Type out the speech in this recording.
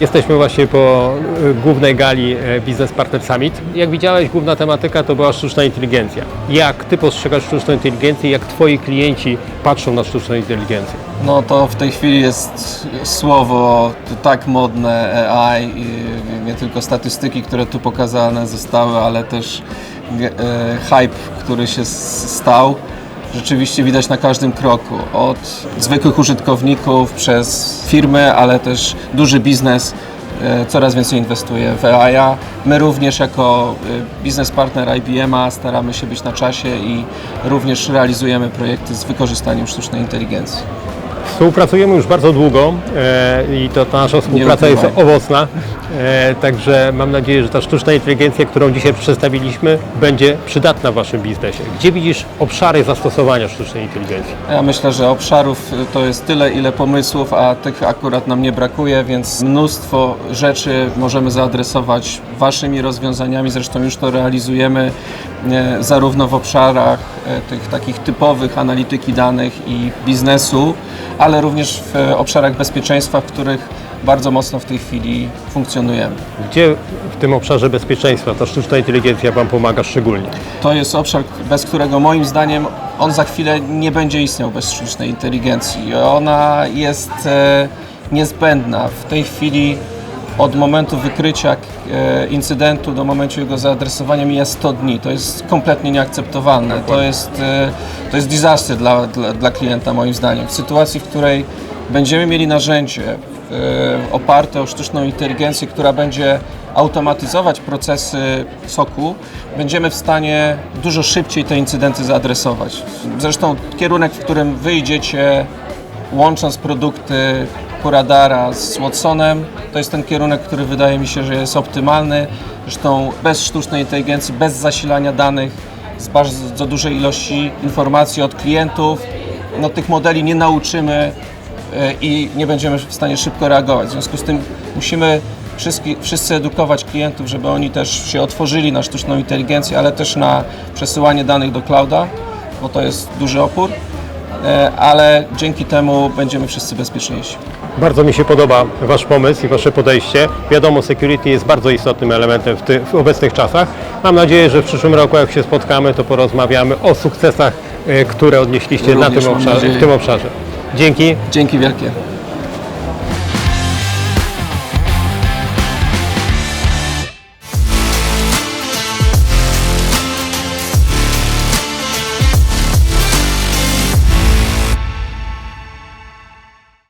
Jesteśmy właśnie po y, głównej gali e, Business Partner Summit. Jak widziałeś, główna tematyka to była sztuczna inteligencja. Jak Ty postrzegasz sztuczną inteligencję, jak Twoi klienci patrzą na sztuczną inteligencję? No to w tej chwili jest słowo tak modne AI, nie tylko statystyki, które tu pokazane zostały, ale też e, hype, który się stał. Rzeczywiście widać na każdym kroku, od zwykłych użytkowników przez firmy, ale też duży biznes e, coraz więcej inwestuje w AI. -a. My również jako e, biznes partner IBM-a staramy się być na czasie i również realizujemy projekty z wykorzystaniem sztucznej inteligencji. Współpracujemy już bardzo długo e, i to ta nasza współpraca jest owocna. E, także mam nadzieję, że ta sztuczna inteligencja, którą dzisiaj przedstawiliśmy, będzie przydatna w Waszym biznesie. Gdzie widzisz obszary zastosowania sztucznej inteligencji? Ja myślę, że obszarów to jest tyle, ile pomysłów, a tych akurat nam nie brakuje, więc mnóstwo rzeczy możemy zaadresować Waszymi rozwiązaniami. Zresztą już to realizujemy e, zarówno w obszarach e, tych takich typowych analityki danych i biznesu, ale również w obszarach bezpieczeństwa, w których bardzo mocno w tej chwili funkcjonujemy. Gdzie w tym obszarze bezpieczeństwa ta sztuczna inteligencja Wam pomaga szczególnie? To jest obszar, bez którego moim zdaniem on za chwilę nie będzie istniał bez sztucznej inteligencji. Ona jest e, niezbędna. W tej chwili od momentu wykrycia e, incydentu do momentu jego zaadresowania mija 100 dni. To jest kompletnie nieakceptowalne. To jest, e, to jest disaster dla, dla, dla klienta moim zdaniem. W sytuacji, w której będziemy mieli narzędzie e, oparte o sztuczną inteligencję, która będzie automatyzować procesy soku, będziemy w stanie dużo szybciej te incydenty zaadresować. Zresztą kierunek, w którym wy idziecie, łącząc produkty Curadara z Watsonem, to jest ten kierunek, który wydaje mi się, że jest optymalny. Zresztą bez sztucznej inteligencji, bez zasilania danych, z bardzo dużej ilości informacji od klientów, no tych modeli nie nauczymy i nie będziemy w stanie szybko reagować. W związku z tym musimy wszyscy, wszyscy edukować klientów, żeby oni też się otworzyli na sztuczną inteligencję, ale też na przesyłanie danych do clouda, bo to jest duży opór, e, ale dzięki temu będziemy wszyscy bezpieczniejsi. Bardzo mi się podoba Wasz pomysł i Wasze podejście. Wiadomo, security jest bardzo istotnym elementem w, ty, w obecnych czasach. Mam nadzieję, że w przyszłym roku, jak się spotkamy, to porozmawiamy o sukcesach, e, które odnieśliście na tym obszarze, w tym obszarze. Dzięki. Dzięki wielkie.